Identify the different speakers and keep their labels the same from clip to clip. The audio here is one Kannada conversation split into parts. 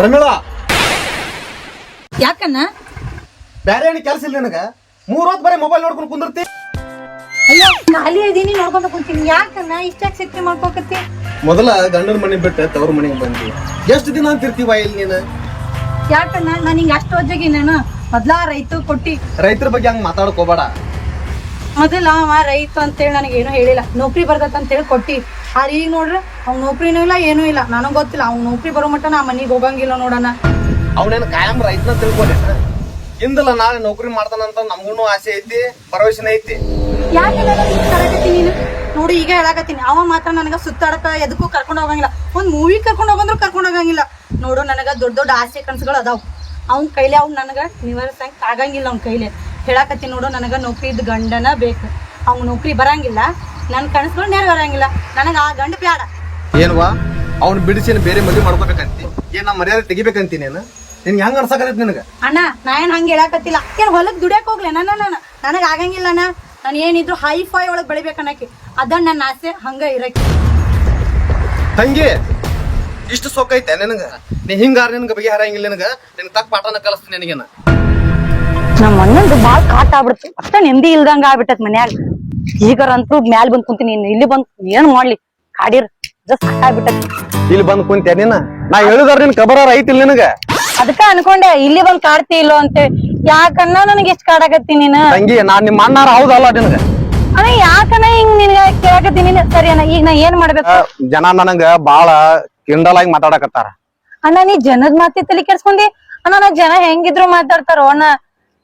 Speaker 1: ಪ್ರಮೀಳ!
Speaker 2: ಯಾಕನ್ನ
Speaker 1: ಬ್ಯಾರೆ ಏನು ಕೆಲಸ ಇಲ್ಲ ನಿನಗ? ಮೂರೊತ್ತು ಬರೀ ಮೊಬೈಲ್ ನೋಡ್ಕೊಂಡು ಕುಂದಿರ್ತಿ.
Speaker 2: ಅಯ್ಯೋ ಖಾಲಿ ಇದೀನಿ ನೋಡ್ಕೊಂತ ಕುಂತೀನಿ. ಯಾಕನ್ನ ಇಷ್ಟಾಗಿ ಸಿಕ್ಕಿ ಮಾಡ್ಕೋಕತ್ತಿ?
Speaker 1: ಮೊದಲ ಗಂಡನ ಮನೆ ಬಿಟ್ಟು ತವ್ರ ಮನೆಗೆ ಬಂದಿ. ಎಷ್ಟು ದಿನ ಅಂತಿರ್ತೀವ ಇಲ್ಲಿ ನೀನು?
Speaker 2: ಯಾಕನ್ನ ನಾನು ಹಿಂಗ ಅಷ್ಟು ಒಜ್ಜಗಿ ನಾನು ಮೊದ್ಲ ರೈತ ಕೊಟ್ಟಿ.
Speaker 1: ರೈತರ ಬಗ್ಗೆ ಹಂಗೆ ಮಾತಾಡ್ಕೋಬೇಡ.
Speaker 2: ಮೊದಲ ಅವ ರೈತ ಅಂತೇಳಿ ನನಗೆ ಏನೂ ಹೇಳಿಲ್ಲ. ನೌಕರಿ ಬರ್ತೈತೆ ಅಂತೇಳಿ ಕೊಟ್ಟಿ. ಆದ್ರೆ ಈಗ ನೋಡ್ರಿ ಅವ್ನ ನೌಕರಿನೂ ಇಲ್ಲ ಏನೂ ಇಲ್ಲ. ನನಗೆ ಗೊತ್ತಿಲ್ಲ ಅವ್ನ ನೌಕರಿ ಬರೋ ಮಟ್ಟ ನಾ ಮನೆಗೆ ಹೋಗಂಗಿಲ್ಲ ನೋಡೋಣ.
Speaker 1: ಅವನೇನು ಕಾಯಂ ರೈತನ ತಿಳ್ಕೊಂಡೆ ಹಿಂದಲ್ಲ ನಾಳೆ ನೌಕರಿ ಮಾಡ್ತಾನಂತ ನಮ್ಗೂ ಆಸೆ ಐತಿ ಭರವಸೆನ ಐತಿ.
Speaker 2: ಯಾಕೆ ನೀನು ನೋಡಿ ಈಗ ಹೇಳಾಕತ್ತೀನಿ. ಅವ ಮಾತ್ರ ನನಗ ಸುತ್ತಾಡಕ ಎದಕ್ಕೂ ಕರ್ಕೊಂಡು ಹೋಗಂಗಿಲ್ಲ. ಒಂದ್ ಮೂವಿ ಕರ್ಕೊಂಡು ಹೋಗಂದ್ರು ಕರ್ಕೊಂಡು ಹೋಗಂಗಿಲ್ಲ. ನೋಡು ನನಗ ದೊಡ್ಡ ದೊಡ್ಡ ಆಸೆ ಕನಸುಗಳು ಅದಾವ. ಅವ್ನ ಕೈಲಿ ಅವ್ನು ನನಗ ನಿವಾರಿಸಂಗ್ ಆಗಂಗಿಲ್ಲ ಅವ್ನ ಕೈಲಿ. ಹೇಳಾಕತ್ತೀನಿ ನೋಡು ನನಗ ನೌಕರಿ ಇದ್ದ ಗಂಡನ ಬೇಕು. ಅವ್ನ ನೌಕರಿ ಬರಂಗಿಲ್ಲ. ನನ್ನ ಕನಸುಗಳು ನೆರವೇರಂಗಿಲ್ಲ ನನಗ ಆ ಗಂಡ ಬ್ಯಾಡ.
Speaker 1: ಏನ್ವಾ? ಅವ್ನ ಬಿಡಿಸಿ ಬೇರೆ ಮದುವೆ ಮಾಡ್ಕೋಬೇಕಂತಿ. ಏನ್ ನಾ ಮರ್ಯಾದೆ ತೆಗಿಬೇಕಂತಿ ನೀನು? ನಿನ್ಗೆ ಹೆಂಗ್ ಅನ್ಸಕತ್ತೈತಿ ನಿನಗ?
Speaker 2: ಅಣ್ಣ ನಾ ಏನ್ ಹಂಗ ಹೇಳಾಕತ್ತಿಲ್ಲ. ಏನ್ ಹೊಲಕ್ ದುಡಿಯಕ್ ಹೋಗ್ಲಿ ನನ್ನ ನಾನು ನನಗ ಆಗಂಗಿಲ್ಲ ಅಣ್ಣ. ನಾನು ಏನಿದ್ರು ಹೈ ಫೈ ಒಳಗ್ ಬೆಳಿಬೇಕನ್ನಕ್ಕೆ ಅದ ನನ್ನ ಆಸೆ ಹಂಗ ಇರಕ್ಕೆ.
Speaker 1: ತಂಗಿ ಇಷ್ಟು ಸೊಕ್ಕೈತೆ ನಿನಗ? ನೀ ಹಿಂಗಾರ ನಿನ್ಗ ಬಗೆ ಹರಂಗಿಲ್ಲ ನಿನಗ? ನಿನ್ ತಕ್ಕ ಪಾಠನ ಕಲಿಸ್ತೀನಿ ನಿನಗೇನ
Speaker 2: ನಮ್ಮ ಅಣ್ಣಂದು ಬಾಳ್ ಕಾಟ ಆಗ್ಬಿಡ್ತು. ಅಷ್ಟ ನೆಮ್ಮದಿ ಇಲ್ದಂಗ ಆಗ್ಬಿಟ್ಟತ್ ಮನ್ಯಾಗ. ಈಗರಂತೂ ಮ್ಯಾಲ್ ಬಂದ್ ಕುಂತೀನಿ ಇಲ್ಲಿ ಬಂದ್ ಏನ್ ಮಾಡ್ಲಿ? ಕಾಡಿರ್ ಜಸ್ಟ್ ಬಿಟ್ಟ
Speaker 1: ಇಲ್ಲಿ ಬಂದ್ ಕುಂತೆ ನೀನ? ನಾ ಹೇಳಿದಾರ ನಿನ್ ಕಬರ ಐತಿಲ್ಲ ನಿನಗ.
Speaker 2: ಅದಕ್ಕ ಅನ್ಕೊಂಡೆ ಇಲ್ಲಿ ಬಂದ್ ಕಾಡ್ತಿ ಇಲ್ಲೋ ಅಂತ. ಯಾಕನ್ನ ನನಗೆ ಎಷ್ಟ್ ಕಾಡಾಕತ್ತಿ ನೀನ?
Speaker 1: ತಂಗಿ ನಾನ್ ನಿಮ್ಮ ಅಣ್ಣಾರ ಹೌದಲ್ಲ ನಿನಗ?
Speaker 2: ಅಣ್ಣ ಯಾಕನ್ನ ಹಿಂಗ್ ನಿನಗೆ ಕೇಳಾಕತ್ತಿ ನೀನ್? ಸರಿ ಅಣ್ಣ ಈಗ ನಾ ಏನ್ ಮಾಡ್ಬೇಕು?
Speaker 1: ಜನ ನನಗ ಬಾಳ ಕಿಂಡಲ್ ಆಗಿ ಮಾತಾಡಕತ್ತಾರ.
Speaker 2: ಅಣ್ಣ ನೀ ಜನದ ಮಾತಿ ತಲೆ ಕೆಡ್ಸ್ಕೊಂಡಿ? ಅಣ್ಣ ನಾ ಜನ ಹೆಂಗಿದ್ರು ಮಾತಾಡ್ತಾರೋ ಅಣ್ಣ?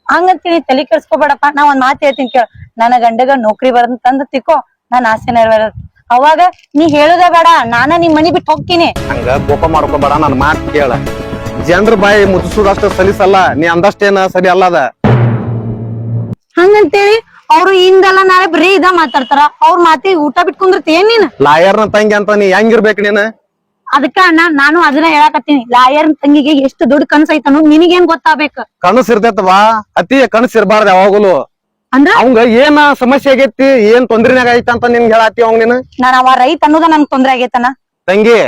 Speaker 2: ಹಂಗಂತೀನಿ ತಲೆ ಕೆಡ್ಸ್ಕೊಬೇಡಪ್ಪ ನಾ ಒಂದ್ ಮಾತು ಹೇಳ್ತೀನಿ ಕೇಳ. ನನ್ನ ಗಂಡಗ ನೌಕರಿ ಬರಂತಂದ ತಿಕ್ಕೋ ನಾನ್ ಆಸೆ ನೆರವೇರ ಅವಾಗ ನೀ ಹೇಳುದ ಬೇಡ ನಾನ ನಿಮ್ ಮನಿ ಬಿಟ್ಟು ಹೋಗ್ತೀನಿ.
Speaker 1: ಹಂಗ ಕೋಪ ಮಾಡ್ಕೋಬೇಡ ನನ್ ಮಾತ್ ಕೇಳ. ಜನ್ರ ಬಾಯಿ ಮುಚ್ಚಿಸೋದಷ್ಟ ಸಲಿಸಲ್ಲ ನೀ ಅಂದಷ್ಟೇನ ಸರಿ ಅಲ್ಲದ?
Speaker 2: ಹಂಗಂತೇಳಿ ಅವ್ರು ಹಿಂದೆಲ್ಲ ನಾಳೆ ಬರೀ ಇದ ಮಾತಾಡ್ತಾರ ಅವ್ರ ಮಾತಿ ಊಟ ಬಿಟ್ಕೊಂಡಿರ್ತಿ ಏನ್ ನೀನ್?
Speaker 1: ಲಾಯರ್ನ ತಂಗಿ ಅಂತ ನೀ ಹೆಂಗಿರ್ಬೇಕು ನೀನ?
Speaker 2: ಅದಕ್ಕ ಅಣ್ಣ ನಾನು ಅದನ್ನ ಹೇಳಾಕತ್ತೀನಿ. ಲಾಯರ್ ತಂಗಿಗೆ ಎಷ್ಟು ದುಡ್ಡು ಕನಸ ಐತನು ನಿನಗೇನ್ ಗೊತ್ತಾಗ್ಬೇಕು?
Speaker 1: ಕನಸು ಇರ್ತೈತವಾ? ಅತಿ ಕನಸು ಇರಬಾರ್ದು ಯಾವಾಗಲೂ.
Speaker 2: ಅಂದ್ರ?
Speaker 1: ಅವಂಗ ಏನ ಸಮಸ್ಯೆ ಆಗೈತಿ ಏನ್ ತೊಂದ್ರೆನಾಗ ಐತ ಅಂತ ನಿನ್ ಹೇಳಾತಿ ಅವ್ ನೀನ್?
Speaker 2: ನಾನ್ ಅವ ರೈತ ಅನ್ನೋದ ನನ್ಗ್ ತೊಂದ್ರೆ ಆಗೈತನ.
Speaker 1: ತಂಗಿ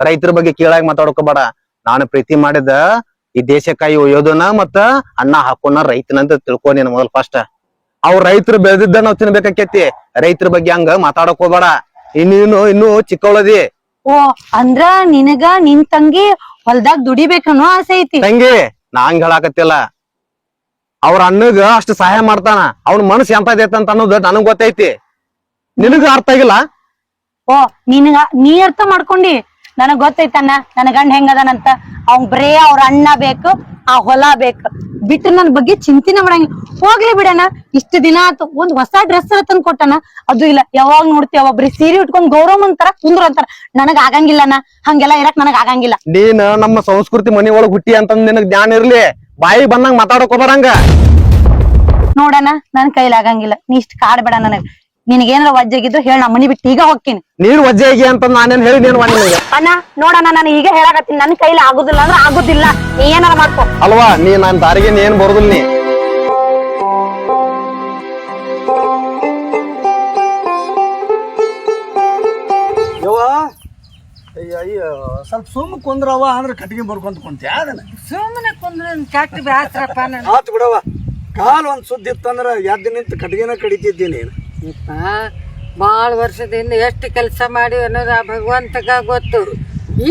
Speaker 1: ರೈತರ ಬಗ್ಗೆ ಕೀಳಾಗಿ ಮಾತಾಡ್ಕೋಬೇಡ ನಾನು ಪ್ರೀತಿ ಮಾಡಿದ ಈ ದೇಶಕ್ಕಾಗಿ ಒಯ್ಯೋದನ ಮತ್ತ ಅಣ್ಣ ಹಾಕೋನ ರೈತನಂತ ತಿಳ್ಕೊ ನೀನ್ ಮೊದಲ್ ಫಸ್ಟ್ ಅವ್ರ ರೈತರು ಬೆಳೆದಿದ್ದ ನಾವ್ ತಿನ್ಬೇಕಾಕೇತಿ. ರೈತರ ಬಗ್ಗೆ ಹಂಗ ಮಾತಾಡಕ್ ಹೋಗ್ಬೇಡ. ಇನ್ನೇನು ಇನ್ನು ಚಿಕ್ಕವಳದಿ.
Speaker 2: ಓ ಅಂದ್ರ ನಿನಗ ನಿನ್ ತಂಗಿ ಹೊಲ್ದಾಗ ದುಡಿಬೇಕನ್ನೋ ಆಸೆ ಐತಿ.
Speaker 1: ತಂಗಿ ನಾ ಹಂಗ ಹೇಳಾಕತ್ತಿಲ್ಲ. ಅವ್ರ ಅಣ್ಣಗ ಅಷ್ಟು ಸಹಾಯ ಮಾಡ್ತಾನ. ಅವ್ನ ಮನಸ್ಸು ಅಂತ ಅನ್ನೋದು ನನಗ್ ಗೊತ್ತೈತಿ. ನಿನಗ ಅರ್ಥ ಆಗಿಲ್ಲ?
Speaker 2: ಓ ನಿನಗ ನೀ ಅರ್ಥ ಮಾಡ್ಕೊಂಡಿ. ನನಗ್ ಗೊತ್ತೈತಣ್ಣ ನನ್ನ ಗಂಡ ಹೆಂಗದನಂತ. ಅವ್ನ್ ಬರೇ ಅವ್ರ ಅಣ್ಣ ಬೇಕು ಆ ಹೊಲ ಬೇಕು. ಬಿಟ್ಟು ನನ್ ಬಗ್ಗೆ ಚಿಂತೆನೆ ಮಾಡಂಗಿಲ್ಲ. ಹೋಗ್ಲಿ ಬಿಡಣ ಇಷ್ಟು ದಿನ ಆತು. ಒಂದ್ ಹೊಸ ಡ್ರೆಸ್ ತಂದ್ ಕೊಟ್ಟಣ. ಅದು ಇಲ್ಲ ಯಾವಾಗ ನೋಡ್ತೀವಿ ಒಬ್ರಿ ಸೀರೆ ಉಟ್ಕೊಂಡ್ ಗೌರವ ಅಂತಾರ ಕುಂದ್ರ ಅಂತಾರ. ನನಗ್ ಆಗಂಗಿಲ್ಲನ ಹಂಗೆಲ್ಲ ಇರಕ್ ನನಗ್ ಆಗಂಗಿಲ್ಲ.
Speaker 1: ನೀನ್ ನಮ್ಮ ಸಂಸ್ಕೃತಿ ಮನೆ ಒಳಗ್ ಹುಟ್ಟಿ ಅಂತಂದ್ ನಿನಗ್ ಜ್ಞಾನ ಇರ್ಲಿ. ಬಾಯಿಗೆ ಬಂದಂಗ ಮಾತಾಡಕ್ ಬರಂಗ
Speaker 2: ನೋಡಣ ನನ್ ಕೈಲಿ ಆಗಂಗಿಲ್ಲ. ನೀ ಇಷ್ಟ ಕಾಡ್ಬೇಡ ನನಗ್. ನಿನಗೇನಾರ ವಜ್ಜಾಗಿದ್ರು ಹೇಳ ನಾ ಮನಿ ಬಿಟ್ಟು ಈಗ ಹೋಗ್ತೀನಿ.
Speaker 1: ನೀರ್ ವಜ್ಜೆ ಆಗಿ ಅಂತ ನಾನೇನ್ ಹೇಳಿ ನೀನ್
Speaker 2: ಅಣ್ಣ ನೋಡಣ ನಾನು ಈಗ ಹೇಳಾಕತ್ತೀನಿ. ನನ್ ಕೈಲಿ ಆಗುದಿಲ್ಲ ಅಂದ್ರೆ ಆಗುದಿಲ್ಲ. ನೀ ಏನಾರ ಮಾಡ್ಕೋ.
Speaker 1: ಅಲ್ವಾ ನೀ ನಾನ್ ದಾರಿಗೆ ನೀನ್ ಬರೋದಿಲ್ಲ ನೀ.
Speaker 3: ಸ್ವಲ್ಪ ಸುಮ್ಮ ಕುಂದ್ರವ ಅಂದ್ರೆ ಕಟ್ಟಿಗೆ ಬರ್ಕೊಂತ ಕುಂತಿ ಅದನ್ನ?
Speaker 4: ಸುಮ್ಮನೆ ಕುಂದ್ರ ಕೆಟ್ಟ ಬ್ಯಾಸ್ರಪ್ಪ ನಾನು.
Speaker 3: ಆತು ಬಿಡವ ಕಾಲ್ ಒಂದ್ ಸುದ್ದಿ ಇತ್ತಂದ್ರ ಎದ್ದು ನಿಂತು ಕಟ್ಟಿಗೆನ ಕಡಿತಿದ್ದಿ ನೀನು.
Speaker 4: ಭಾಳ ವರ್ಷದಿಂದ ಎಷ್ಟು ಕೆಲಸ ಮಾಡಿ ಅನ್ನೋದು ಆ ಭಗವಂತಗ ಗೊತ್ತು.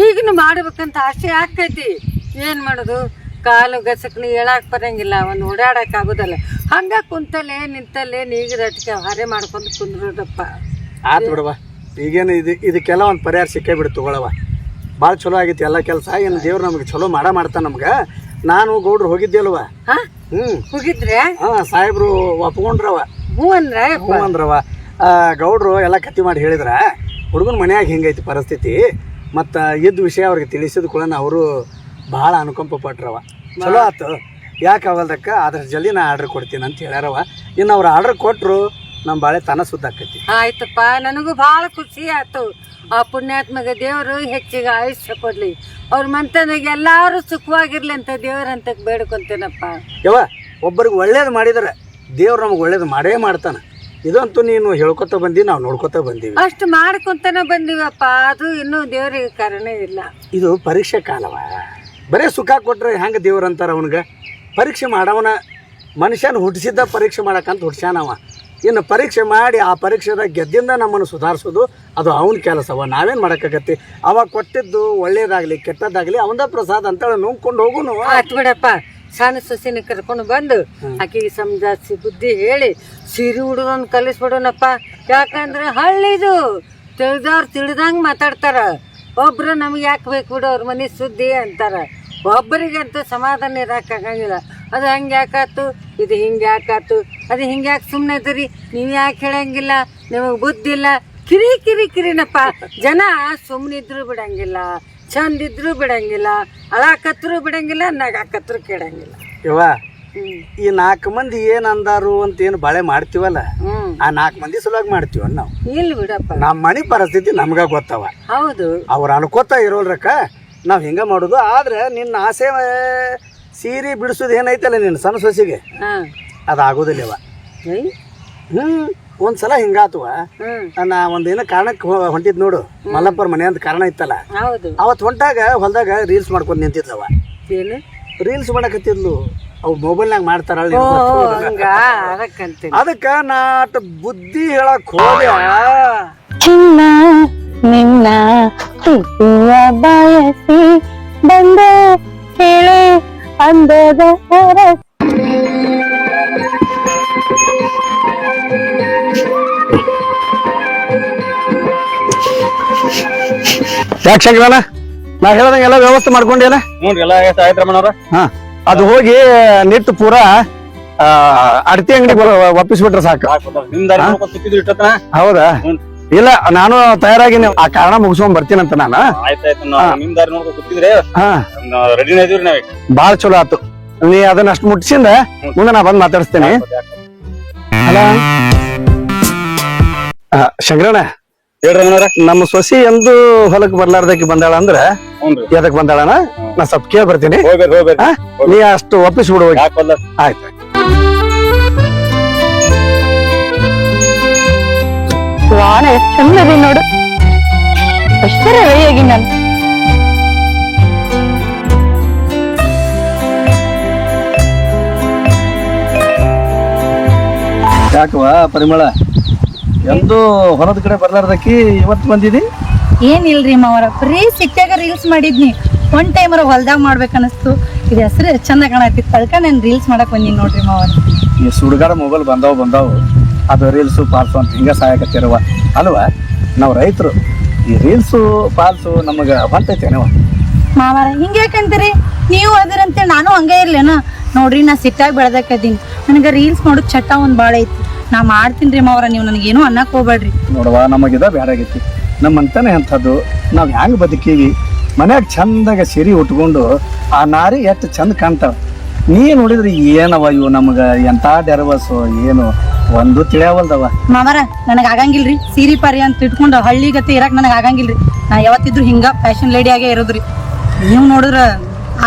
Speaker 4: ಈಗಿನ ಮಾಡ್ಬೇಕಂತ ಆಸೆ ಆಗ್ತೈತಿ. ಏನು ಮಾಡೋದು? ಕಾಲು ಗಸಕ್ನಿ ಹೇಳಕ್ ಬರಂಗಿಲ್ಲ ಅವನು ಓಡಾಡಕ್ ಆಗೋದಲ್ಲ. ಹಂಗ ಕುಂತಲ್ಲೇ ನಿಂತಲ್ಲೇ ನೀಗದಟ್ಟಿಗೆ ಹರೆ ಮಾಡ್ಕೊಂಡು ಕುಂದ್ರದಪ್ಪ.
Speaker 3: ಆತು ಬಿಡವ ಈಗೇನು ಇದು ಇದಕ್ಕೆಲ್ಲ ಒಂದು ಪರಿಹಾರ ಸಿಕ್ಕೇ ಬಿಡು ತಗೊಳವ ಭಾಳ ಚಲೋ ಆಗೈತಿ ಎಲ್ಲ ಕೆಲಸ ಏನು ದೇವ್ರು ನಮಗೆ ಚಲೋ ಮಾಡ ಮಾಡ್ತಾನೆ ನಮ್ಗೆ. ನಾನು ಗೌಡ್ರು ಹೋಗಿದ್ದೆ
Speaker 4: ಹಾ?
Speaker 3: ಹ್ಞೂ
Speaker 4: ಹೋಗಿದ್ರೆ?
Speaker 3: ಹಾಂ ಸಾಹೇಬ್ರು ಒಪ್ಕೊಂಡ್ರವ.
Speaker 4: ಹ್ಞೂ ಅಂದ್ರೆ
Speaker 3: ಹ್ಞೂ ಅಂದ್ರವ. ಆ, ಗೌಡ್ರು ಎಲ್ಲ ಕತ್ತಿ ಮಾಡಿ ಹೇಳಿದ್ರ ಹುಡುಗನ ಮನ್ಯಾಗ ಹಿಂಗೈತಿ ಪರಿಸ್ಥಿತಿ ಮತ್ತು ಇದ್ದ ವಿಷಯ ಅವ್ರಿಗೆ ತಿಳಿಸಿದ ಕೂಡ ಅವರು ಭಾಳ ಅನುಕಂಪ ಪಟ್ರವ. ಚಲೋ ಆತು. ಯಾಕೆ ಆಗಲ್ದಕ್ಕ ಆದಷ್ಟು ಜಲ್ದಿ ನಾ ಆರ್ಡ್ರ್ ಕೊಡ್ತೀನಿ ಅಂತ ಹೇಳ್ಯಾರವ. ಇನ್ನು ಅವ್ರು ಆರ್ಡ್ರ್ ಕೊಟ್ಟರು ನಮ್ಮ ಬಾಳೆ ತನ ಸುದ್ದಾಕತಿ
Speaker 4: ಆಯ್ತಪ್ಪ ನನಗೂ ಭಾಳ ಖುಷಿ ಆಯ್ತು ಆ ಪುಣ್ಯಾತ್ಮಗ ದೇವರು ಹೆಚ್ಚಿಗೆ ಆಯುಷ್ಯ ಕೊಡ್ಲಿ. ಅವ್ರ ಮಂತನಿಗೆ ಎಲ್ಲಾರು ಸುಖವಾಗಿರ್ಲಿ ಅಂತ ದೇವ್ರಂತ ಬೇಡ್ಕೊಂತೇನಪ್ಪ.
Speaker 3: ಯವ್ವ ಒಬ್ಬರಿಗೆ ಒಳ್ಳೇದು ಮಾಡಿದ್ರೆ ದೇವ್ರು ನಮಗೆ ಒಳ್ಳೇದು ಮಾಡೇ ಮಾಡ್ತಾನೆ. ಇದಂತೂ ನೀನು ಹೇಳ್ಕೊತ ಬಂದಿ ನಾವು ನೋಡ್ಕೊತ ಬಂದೀವಿ.
Speaker 4: ಅಷ್ಟು ಮಾಡ್ಕೊಂತಾನೆ ಬಂದಿವಪ್ಪ ಅದು ಇನ್ನೂ ದೇವ್ರಿಗೆ ಕಾರಣ ಇಲ್ಲ.
Speaker 3: ಇದು ಪರೀಕ್ಷೆ ಕಾಲವ. ಬರೇ ಸುಖ ಕೊಟ್ರೆ ಹೆಂಗೆ ದೇವ್ರ ಅಂತಾರ ಅವನಿಗೆ? ಪರೀಕ್ಷೆ ಮಾಡವನ ಮನುಷ್ಯನ ಹುಟ್ಟಿಸಿದ್ದ ಪರೀಕ್ಷೆ ಮಾಡಕ್ಕಂತ ಹುಡ್ಸ್ಯಾನವ ಇನ್ನು ಪರೀಕ್ಷೆ ಮಾಡಿ ಆ ಪರೀಕ್ಷೆದಾಗ ಗೆದ್ದಿಂದ ನಮ್ಮನ್ನು ಸುಧಾರಿಸೋದು ಅದು ಅವನ ಕೆಲಸವ. ನಾವೇನು ಮಾಡೋಕ್ಕಾಗತ್ತೆ? ಅವಾಗ ಕೊಟ್ಟಿದ್ದು ಒಳ್ಳೇದಾಗಲಿ ಕೆಟ್ಟದ್ದಾಗಲಿ ಅವಂದ ಪ್ರಸಾದ ಅಂತೇಳಿ ನುಂಗ್ಕೊಂಡು ಹೋಗುನು.
Speaker 4: ಆತ್ ಬಿಡಪ್ಪ. ಸಣ್ಣ ಸಸಿನ ಕರ್ಕೊಂಡು ಬಂದು ಆಕಿಗೆ ಸಮಜಾಸಿ ಬುದ್ಧಿ ಹೇಳಿ ಸಿರಿ ಹುಡುಗನ್ ಕಲಿಸ್ಬಿಡೋಣಪ್ಪ ಯಾಕಂದ್ರೆ ಹಳ್ಳಿದು ತಿಳಿದವ್ರು ತಿಳಿದಂಗೆ ಮಾತಾಡ್ತಾರ. ಒಬ್ರು ನಮ್ಗೆ ಯಾಕೆ ಬೇಕು ಬಿಡು ಅವ್ರ ಮನೆ ಸುದ್ದಿ ಅಂತಾರೆ. ಒಬ್ಬರಿಗಂತೂ ಸಮಾಧಾನ ಇರೋಕ್ಕಾಗಂಗಿಲ್ಲ ಅದು ಹಂಗೆ ಯಾಕಾತು? ಇದು ಹಿಂಗೆ ಯಾಕಾತು? ಅದು ಹಿಂಗೆ ಯಾಕೆ ಸುಮ್ಮನೆ ಇದ್ರಿ ನೀವು ಯಾಕೆ ಹೇಳಂಗಿಲ್ಲ? ನಿಮಗೆ ಬುದ್ಧಿ ಇಲ್ಲ? ಕಿರಿ ಕಿರಿ ಕಿರಿನಪ್ಪ. ಜನ ಸುಮ್ಮನಿದ್ರು ಬಿಡಂಗಿಲ್ಲ. ಚಂದ ಇದ್ರು ಬಿಡಂಗಿಲ್ಲ. ಅಳಾಕತ್ರು ಬಿಡಂಗಿಲ್ಲ ನಗಾಕತ್ರು ಕೇಳಂಗಿಲ್ಲ ಇವ
Speaker 3: ಈ ನಾಲ್ಕು ಮಂದಿ ಏನು ಅಂದಾರು ಅಂತ ಏನು ಬಾಳೆ ಮಾಡ್ತೀವಲ್ಲ? ಆ ನಾಲ್ಕು ಮಂದಿ ಸಲುವಾಗಿ ಮಾಡ್ತೀವ ನಾವು.
Speaker 4: ಇಲ್ಲ ಬಿಡಪ್ಪ.
Speaker 3: ನಮ್ಮ ಮನೆ ಪರಿಸ್ಥಿತಿ ನಮ್ಗ ಗೊತ್ತವ.
Speaker 4: ಹೌದು.
Speaker 3: ಅವ್ರು ಅನ್ಕೋತ ಇರೋಲ್ರಕ್ಕ. ನಾವು ಹಿಂಗ ಮಾಡೋದು. ಆದ್ರೆ ನಿನ್ನ ಆಸೆ ಸೀರೆ ಬಿಡಿಸೋದು ಏನೈತಲ್ಲ ನಿನ್ನ ಸಣ್ಣ ಸೊಸಿಗೆ?
Speaker 4: ಅದಾಗೋದಿಲ್ಲ
Speaker 3: ಅದು ಆಗೋದಿಲ್ಲವ? ಹ್ಞೂ ಒಂದ್ಸಲ ಹಿಂಗಾತವ ನಾ ಒಂದೇನ ಕಾರಣಕ್ಕೆ ಹೊಂಟಿದ್ ನೋಡು. ಮಲ್ಲಪ್ಪರ ಮನೆ ಅಂತ ಕಾರಣ ಇತ್ತಲ್ಲ.
Speaker 4: ಹೌದು.
Speaker 3: ಅವತ್ತು ಹೊಂಟಾಗ ಹೊಲದಾಗ ರೀಲ್ಸ್ ಮಾಡ್ಕೊಂಡು ನಿಂತಿದ್ಲವ.
Speaker 4: ಏನು?
Speaker 3: ರೀಲ್ಸ್ ಮಾಡಕತ್ತಿದ್ಲು. ಅವು ಮೊಬೈಲ್ನಾಗ ಮಾಡ್ತಾರ ಅದಕ್ಕೆ
Speaker 4: ಹಂಗ? ಅದಕ್ಕಂತೀನಿ.
Speaker 3: ಅದಕ್ಕ ನಾಟ ಬುದ್ಧಿ ಹೇಳಕ್ ಹೋದೆ.
Speaker 2: ಚಿನ್ನ ನಿನ್ನ ಬಯಸಿ ಬಂದೆ. ಹೇಳೆ ಅಂದದ.
Speaker 3: ಯಾಕೆ ಶಂಕರಣ್ಣ ನಾ ಹೇಳ್ದಂಗೆ ಎಲ್ಲ ವ್ಯವಸ್ಥೆ ಮಾಡ್ಕೊಂಡೇನ
Speaker 1: ಹ್ಞೂ ಎಲ್ಲ ಆಯ್ತು ರಮಣವ್ರ
Speaker 3: ಹಾ ಅದು ಹೋಗಿ ನಿಟ್ಟು ಪೂರಾ ಆ, ಅಡತಿ ಅಂಗಡಿ ಒಪ್ಪಿಸ್ಬಿಟ್ರೆ ಸಾಕು.
Speaker 1: ನಿಮ್ ದಾರಿ ನೋಡ್ಕೊಂಡ್ ಕೂತಿದ್ರು ಇಷ್ಟೊತ್ತನ?
Speaker 3: ಹೌದಾ. ಇಲ್ಲ ನಾನು ತಯಾರಾಗಿ ಆ ಕಾರಣ ಮುಗಿಸ್ಕೊಂಡ್ ಬರ್ತೀನಂತ ನಾನು.
Speaker 1: ಆಯ್ತಾಯ್ತು ನಾವು ನಿಮ್ ದಾರಿ ನೋಡ್ಕೊಂಡ್ ಕೂತಿದ್ರೆ
Speaker 3: ಹಾ.
Speaker 1: ರೆಡಿನ ಇದೀವ್ರಿ ನಾವ್
Speaker 3: ಬಾಳ ಚಲೋ ಆತು ನೀ ಅದನ್ನ ಅಷ್ಟು ಮುಟ್ಸಿಂದ ಮುಂದೆ ನಾ ಬಂದ್ ಮಾತಾಡಿಸ್ತೇನೆ. ಅಲ್ಲ ಶಂಕರಣ್ಣ.
Speaker 1: ಹೇಳ್ರಿ
Speaker 3: ನಮ್ಮ ಸೊಸಿ ಎಂದು ಹೊಲಕ್ ಬರ್ಲಾರ್ದಕ್ಕೆ ಬಂದಾಳ ಅಂದ್ರ ಎದಕ್ ಬಂದಾಳನ ನಾ ಸ್ವಲ್ಪ ಕೇಳ್ ಬರ್ತೀನಿ.
Speaker 1: ಹೋಗ್ಬೇಕು ಹೋಗ್ಬೇಕು
Speaker 3: ಹಾ? ನೀ ಅಷ್ಟು ಒಪ್ಪಿಸ್ಬಿಡು ಹೋಗಿ. ಆಯ್ತು.
Speaker 2: ವಾಣ ಎಷ್ಟು ಚಂದ ಅದಿ ನೋಡು. ಅಷ್ಟರ ರೆಡಿಯಾಗಿ ನಾನು.
Speaker 3: ಯಾಕವಾ ಪರಿಮಳ? ಎಂದು ಹೊರದ ಕಡೆ ಬರ್ಲಾರ್ದಕ್ಕಿ ಇವತ್ತು ಬಂದಿದಿ?
Speaker 2: ಏನಿಲ್ರಿ ಮಾವರ ಫ್ರೀ ಸಿಕ್ಕಾಗ ರೀಲ್ಸ್ ಮಾಡಿದ್ನಿ. ಒನ್ ಟೈಮರ ಹೊಲ್ದಾಗ ಮಾಡ್ಬೇಕನ್ನಿಸ್ತು. ಅನಸ್ತು ಇದು ಹೆಸರು ಚಂದ ಕಾಣತಿ ತಳ್ಕ ನಾನು ರೀಲ್ಸ್ ಮಾಡಕ್ ಬಂದೀನಿ ನೋಡ್ರಿ ಮಾವರ.
Speaker 3: ಈ ಸುಡುಗಾಡ ಮೊಬೈಲ್ ಬಂದಾವ್ ಬಂದಾವು. ಅದು ರೀಲ್ಸು ಪಾಲ್ಸು ಅಂತ ಹಿಂಗೆ ಸಾಯಕತ್ತಿರುವ ಅಲ್ವ? ನಾವು ರೈತರು ಈ ರೀಲ್ಸು ಪಾಲ್ಸು ನಮಗೆ ಹೊಂತೈತೇನವ
Speaker 2: ಮಾವಾರ ಹಿಂಗೆ ಯಾಕಂತೀರಿ ನೀವು ಅದರಂತೆ ನಾನು ಹಂಗೆ ಇರ್ಲೇನ? ನೋಡ್ರಿ ನಾ ಸಿಟ್ಟಾಗಿ ಬೆಳ್ದಕ್ಕದೀನಿ ನನಗೆ ರೀಲ್ಸ್ ನೋಡೋಕೆ ಚಟ ಒಂದು ಭಾಳ ಐತಿ. ನಾ ಮಾಡ್ತೀನಿ ಮಾವರ ನೀವು ನನಗೇನು ಅನ್ನಕ್ ಹೋಗ್ಬೇಡ್ರಿ.
Speaker 3: ನೋಡವ ನಮಗಿದ ಆಗೈತಿ. ನಮ್ಮಂತಾನೆ ಅಂಥದ್ದು. ನಾವು ಹ್ಯಾಂಗ್ ಬದುಕೀವಿ? ಮನ್ಯಾಗ ಚಂದಾಗ ಸಿರಿ ಉಟ್ಕೊಂಡು ಆ ನಾರಿ ಎಷ್ಟು ಚಂದ ಕಾಣ್ತಾವ? ನೀ ನೋಡಿದ್ರೆ ಏನವ ಇವು ನಮಗೆ? ಎಂತ ಡೆರವಸು ಏನು? ಒಂದು ತಿಳಿಯವಲ್ದವ.
Speaker 2: ಮಾಮರ ನನಗ್ ಆಗಂಗಿಲ್ರಿ. ಸೀರಿ ಪಾರಿ ಅಂತ ಇಟ್ಕೊಂಡು ಹಳ್ಳಿ ಗತಿ ಇರಕ್ ನನಗ್ ಆಗಂಗಿಲ್ರಿ. ನಾ ಯಾವತ್ತಿದ್ರು ಹಿಂಗ ಫ್ಯಾಷನ್ ಲೇಡಿ ಆಗೇ ಇರೋದ್ರಿ. ನೀವು ನೋಡಿದ್ರ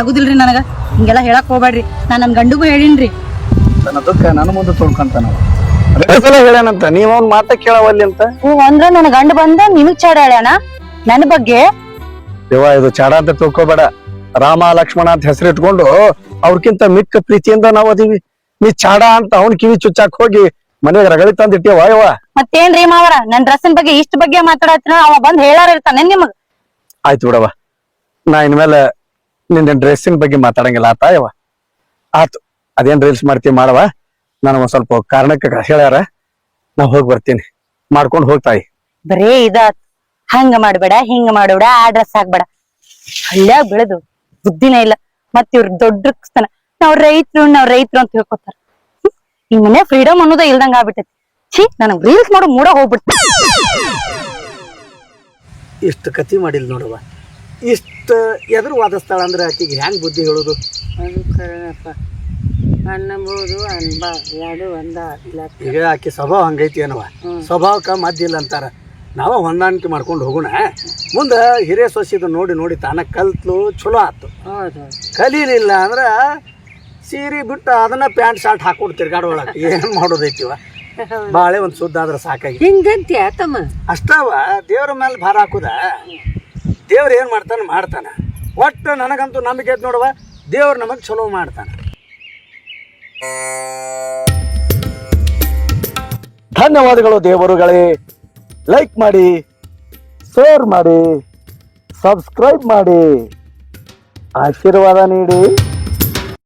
Speaker 2: ಆಗುದಿಲ್ರಿ ನನಗ. ಹಿಂಗೆಲ್ಲ ಹೇಳಕ್ ಹೋಗ್ಬೇಡ್ರಿ ನಾ ನನ್ ಗಂಡುಗೂ ಹೇಳಿನ್ರಿ.
Speaker 3: ನನ್ನ ದುಃಖ ನನ್ನ ಮುಂದೆ ತೊಳ್ಕೊಂತಾನ ಸಲ ಹೇಳ್ಯಾನಂತ ನೀವ್ ಅವ್ನ ಮಾತ ಕೇಳವಲ್ಲಿ ಅಂತ?
Speaker 2: ನೀವ್ ಅಂದ್ರ ನನ್ ಗಂಡ ಬಂದ ನಿನಗ್ ಚಾಡ ಹೇಳ್ಯಾನ? ನನ್ ಬಗ್ಗೆ?
Speaker 3: ಯವ್ವ ಇದು ಚಾಡ ಅಂತ ತಿಳ್ಕೊಬೇಡ. ರಾಮ ಲಕ್ಷ್ಮಣ ಅಂತ ಹೆಸರು ಇಟ್ಕೊಂಡು ಅವ್ರಕ್ಕಿಂತ ಮಿಕ್ಕ ಪ್ರೀತಿಯಿಂದ ನಾವ್ ಅದೀವಿ. ನೀ ಚಾಡ ಅಂತ ಅವ್ನ ಕಿವಿ ಚುಚ್ಚಾಕ್ ಹೋಗಿ ಮನೆಗೆ ರಗಳಿ ತಂದ್ ಇಟ್ಟಿಯವ ಯವ್ವ
Speaker 2: ಮತ್ತೇನ್ರಿ ಮಾವರ? ನನ್ ಡ್ರೆಸ್ಸಿನ ಬಗ್ಗೆ ಇಷ್ಟ ಬಗ್ಗೆ ಮಾತಾಡತ್ತಿನ ಅವ ಬಂದ್ ಹೇಳಾರ ಇರ್ತಾನೆ ನಿಮಗ್.
Speaker 3: ಆಯ್ತು ಬಿಡವ ನಾ ಇನ್ಮೇಲೆ ನಿನ್ನ ಡ್ರೆಸ್ಸಿನ ಬಗ್ಗೆ ಮಾತಾಡಂಗಿಲ್ಲ. ಆತ ಯವ್ವ ಆತು ಅದೇನ್ ರೀಲ್ಸ್ ಮಾಡ್ತೀವಿ ಮಾಡವ ನಾನು ಒಂದ್ ಸ್ವಲ್ಪ ಕಾರಣಕ್ಕೆ ಹೇಳ್ಯಾರ. ನಾ ಹೋಗಿ ಬರ್ತೀನಿ. ಮಾಡ್ಕೊಂಡು ಹೋಗ್ತಾಯಿ
Speaker 2: ಬರೇ ಇದಾತ್. ಹಂಗ ಮಾಡ್ಬೇಡ ಹಿಂಗ ಮಾಡ್ಬೇಡ ಆ ಡ್ರೆಸ್ ಹಾಕ್ಬೇಡ. ಹಳ್ಳ್ಯಾಗ ಬೆಳೆದು ಬುದ್ಧಿನೇ ಇಲ್ಲ. ಮತ್ ಇವ್ರ ದೊಡ್ಡ ನಾವ್ ರೈತರು ನಾವ್ ರೈತರು ಅಂತ ಹೇಳ್ಕೊತಾರ. ಈ ಮನೆ ಫ್ರೀಡಮ್ ಅನ್ನೋದೇ ಇಲ್ದಂಗ ಆಗ್ಬಿಟ್ಟೈತಿ. ಛೀ ನನಗ್ ರೀಲ್ಸ್ ಮಾಡೋ ಮೂಡ ಹೋಗ್ಬಿಡ್ತ.
Speaker 3: ಇಷ್ಟು ಕತಿ ಮಾಡಿಲ್ಲ ನೋಡುವ ಇಷ್ಟು ಎದುರು ವಾದಿಸ್ತಾಳ ಅಂದ್ರೆ ಆಕೆಗೆ ಹ್ಯಾಂಗ್ ಬುದ್ಧಿ ಹೇಳೋದು?
Speaker 4: ಅದು ಕರೆನಪ್ಪ ಅನ್ನಬಹುದು ಅನ್ಬ ಎರಡು ಒಂದ ಹತ್ಲಾಕ
Speaker 3: ಈಗ ಆಕೆ ಸ್ವಭಾವ ಹಂಗೈತಿ ಏನವ ಸ್ವಭಾವಕ್ಕೆ ಮದ್ದಿಲ್ಲ ಅಂತಾರ. ನಾವ ಹೊಂದಾಣಿಕೆ ಮಾಡ್ಕೊಂಡು ಹೋಗೋಣ. ಮುಂದ ಹಿರಿಯ ಸೊಸಿದು ನೋಡಿ ನೋಡಿ ತಾನ ಕಲ್ತ್ಲು ಚಲೋ ಆತು.
Speaker 4: ಹೌದು.
Speaker 3: ಕಲೀಲಿಲ್ಲ ಅಂದ್ರ ಸೀರೆ ಬಿಟ್ಟು ಅದನ್ನ ಪ್ಯಾಂಟ್ ಶರ್ಟ್ ಹಾಕೊಂಡು ತಿರ್ಗಾಡೋಳಕ್ ಏನು ಮಾಡೋದೈತಿವ ಬಾಳೆ ಒಂದು ಸುದ್ದ ಆದ್ರೆ ಸಾಕಾಗಿ.
Speaker 4: ಹಿಂಗಂತ್ಯ ತಮ್ಮ
Speaker 3: ಅಷ್ಟವ ದೇವ್ರ ಮೇಲೆ ಭಾರ ಹಾಕುದ? ದೇವ್ರು ಏನು ಮಾಡ್ತಾನೆ? ಮಾಡ್ತಾನೆ.
Speaker 5: ಒಟ್ಟು ನನಗಂತೂ ನಂಬಿಕೆ ಐತೆ ನೋಡುವ ದೇವ್ರು ನಮಗೆ ಚಲೋ ಮಾಡ್ತಾನೆ. ಧನ್ಯವಾದಗಳು ದೇವರುಗಳೇ. ಲೈಕ್ ಮಾಡಿ ಶೇರ್ ಮಾಡಿ ಸಬ್ಸ್ಕ್ರೈಬ್ ಮಾಡಿ. ಆಶೀರ್ವಾದ ನೀಡಿ.